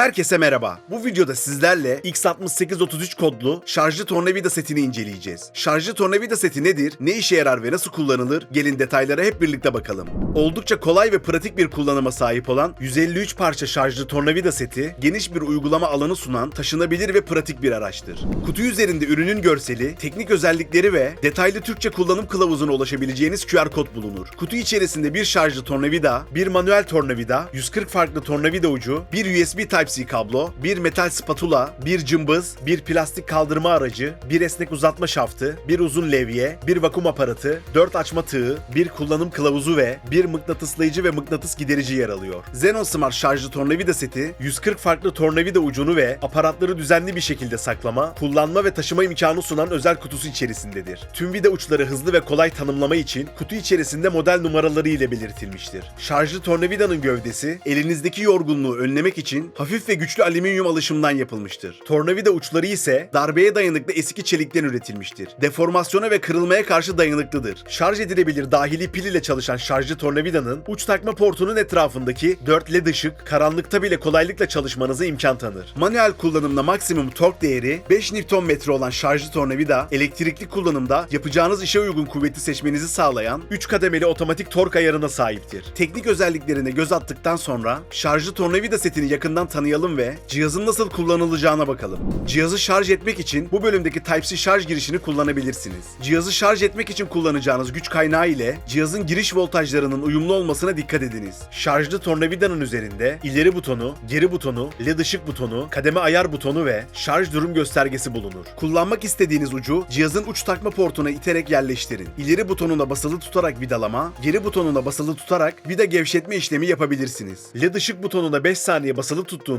Herkese merhaba. Bu videoda sizlerle X6833 kodlu şarjlı tornavida setini inceleyeceğiz. Şarjlı tornavida seti nedir, ne işe yarar ve nasıl kullanılır? Gelin detaylara hep birlikte bakalım. Oldukça kolay ve pratik bir kullanıma sahip olan 153 parça şarjlı tornavida seti, geniş bir uygulama alanı sunan taşınabilir ve pratik bir araçtır. Kutu üzerinde ürünün görseli, teknik özellikleri ve detaylı Türkçe kullanım kılavuzuna ulaşabileceğiniz QR kod bulunur. Kutu içerisinde bir şarjlı tornavida, bir manuel tornavida, 140 farklı tornavida ucu, bir USB Type-C kablo, bir metal spatula, bir cımbız, bir plastik kaldırma aracı, bir esnek uzatma şaftı, bir uzun levye, bir vakum aparatı, 4 açma tığı, bir kullanım kılavuzu ve bir mıknatıslayıcı ve mıknatıs giderici yer alıyor. Xenon Smart şarjlı tornavida seti, 140 farklı tornavida ucunu ve aparatları düzenli bir şekilde saklama, kullanma ve taşıma imkanı sunan özel kutusu içerisindedir. Tüm vida uçları hızlı ve kolay tanımlama için kutu içerisinde model numaraları ile belirtilmiştir. Şarjlı tornavidanın gövdesi, elinizdeki yorgunluğu önlemek için hafif ve güçlü alüminyum alışımdan yapılmıştır. Tornavida uçları ise darbeye dayanıklı eski çelikten üretilmiştir. Deformasyona ve kırılmaya karşı dayanıklıdır. Şarj edilebilir dahili pil ile çalışan şarjlı tornavidanın uç takma portunun etrafındaki 4 led ışık karanlıkta bile kolaylıkla çalışmanıza imkan tanır. Manuel kullanımda maksimum tork değeri 5 Nm olan şarjlı tornavida, elektrikli kullanımda yapacağınız işe uygun kuvveti seçmenizi sağlayan 3 kademeli otomatik tork ayarına sahiptir. Teknik özelliklerine göz attıktan sonra şarjlı tornavida setini yakından tanıyalım ve cihazın nasıl kullanılacağına bakalım. Cihazı şarj etmek için bu bölümdeki Type-C şarj girişini kullanabilirsiniz. Cihazı şarj etmek için kullanacağınız güç kaynağı ile cihazın giriş voltajlarının uyumlu olmasına dikkat ediniz. Şarjlı tornavidanın üzerinde ileri butonu, geri butonu, led ışık butonu, kademe ayar butonu ve şarj durum göstergesi bulunur. Kullanmak istediğiniz ucu cihazın uç takma portuna iterek yerleştirin. İleri butonuna basılı tutarak vidalama, geri butonuna basılı tutarak vida gevşetme işlemi yapabilirsiniz. LED ışık butonuna 5 saniye basılı tuttuğunuzda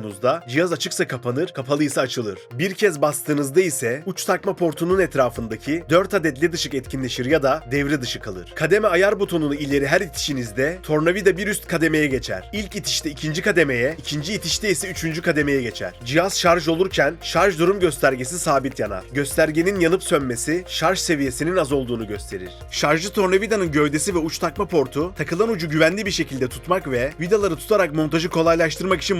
cihaz açıksa kapanır, kapalıysa açılır. Bir kez bastığınızda ise uç takma portunun etrafındaki 4 adet LED ışık etkinleşir ya da devre dışı kalır. Kademe ayar butonunu ileri her itişinizde tornavida bir üst kademeye geçer. İlk itişte ikinci kademeye, ikinci itişte ise üçüncü kademeye geçer. Cihaz şarj olurken şarj durum göstergesi sabit yanar. Göstergenin yanıp sönmesi şarj seviyesinin az olduğunu gösterir. Şarjlı tornavidanın gövdesi ve uç takma portu takılan ucu güvenli bir şekilde tutmak ve vidaları tutarak montajı kolaylaştırmak için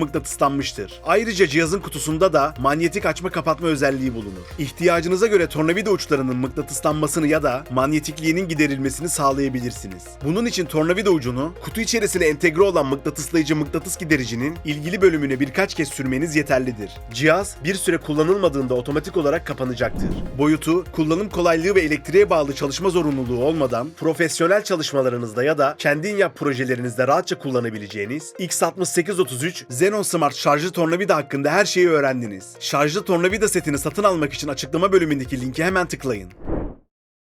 mıknatıslanmıştır. Ayrıca cihazın kutusunda da manyetik açma kapatma özelliği bulunur. İhtiyacınıza göre tornavida uçlarının mıknatıslanmasını ya da manyetikliğinin giderilmesini sağlayabilirsiniz. Bunun için tornavida ucunu kutu içerisine entegre olan mıknatıslayıcı mıknatıs gidericinin ilgili bölümüne birkaç kez sürmeniz yeterlidir. Cihaz bir süre kullanılmadığında otomatik olarak kapanacaktır. Boyutu, kullanım kolaylığı ve elektriğe bağlı çalışma zorunluluğu olmadan profesyonel çalışmalarınızda ya da kendin yap projelerinizde rahatça kullanabileceğiniz X6833 Xenon Smart şarjlı tornavida hakkında her şeyi öğrendiniz. Şarjlı tornavida setini satın almak için açıklama bölümündeki linki hemen tıklayın.